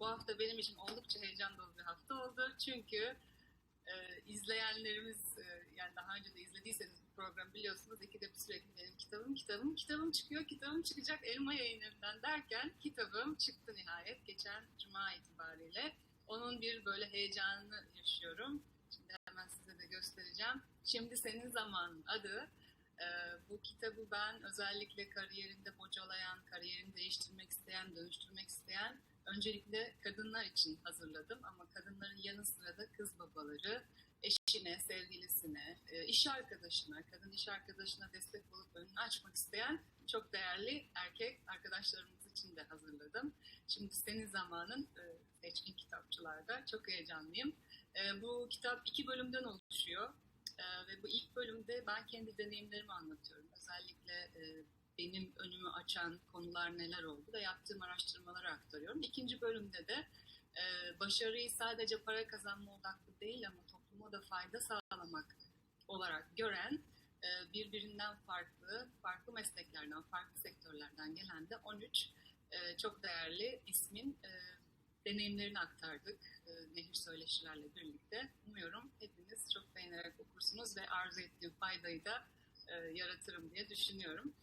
Bu hafta benim için oldukça heyecan dolu bir hafta oldu. Çünkü e, izleyenlerimiz, e, yani daha önce de izlediyseniz bu programı biliyorsunuz. İkide bir sürekli benim kitabım, kitabım, kitabım çıkıyor, kitabım çıkacak Elma yayınlarından derken kitabım çıktı nihayet geçen Cuma itibariyle. Onun bir böyle heyecanını yaşıyorum. Şimdi hemen size de göstereceğim. Şimdi Senin Zamanın adı. E, bu kitabı ben özellikle kariyerinde bocalayan, kariyerini değiştirmek isteyen, dönüştürmek isteyen öncelikle kadınlar için hazırladım ama kadınların yanı sıra da kız babaları, eşine, sevgilisine, e, iş arkadaşına, kadın iş arkadaşına destek olup önünü açmak isteyen çok değerli erkek arkadaşlarımız için de hazırladım. Şimdi senin zamanın e, seçkin kitapçılarda çok heyecanlıyım. E, bu kitap iki bölümden oluşuyor ve bu ilk bölümde ben kendi deneyimlerimi anlatıyorum. Özellikle benim önümü açan konular neler oldu da yaptığım araştırmaları aktarıyorum. İkinci bölümde de e, başarıyı sadece para kazanma odaklı değil ama topluma da fayda sağlamak olarak gören e, birbirinden farklı, farklı mesleklerden, farklı sektörlerden gelen de 13 e, çok değerli ismin e, deneyimlerini aktardık e, Nehir Söyleşilerle birlikte. Umuyorum hepiniz çok beğenerek okursunuz ve arzu ettiğim faydayı da e, yaratırım diye düşünüyorum.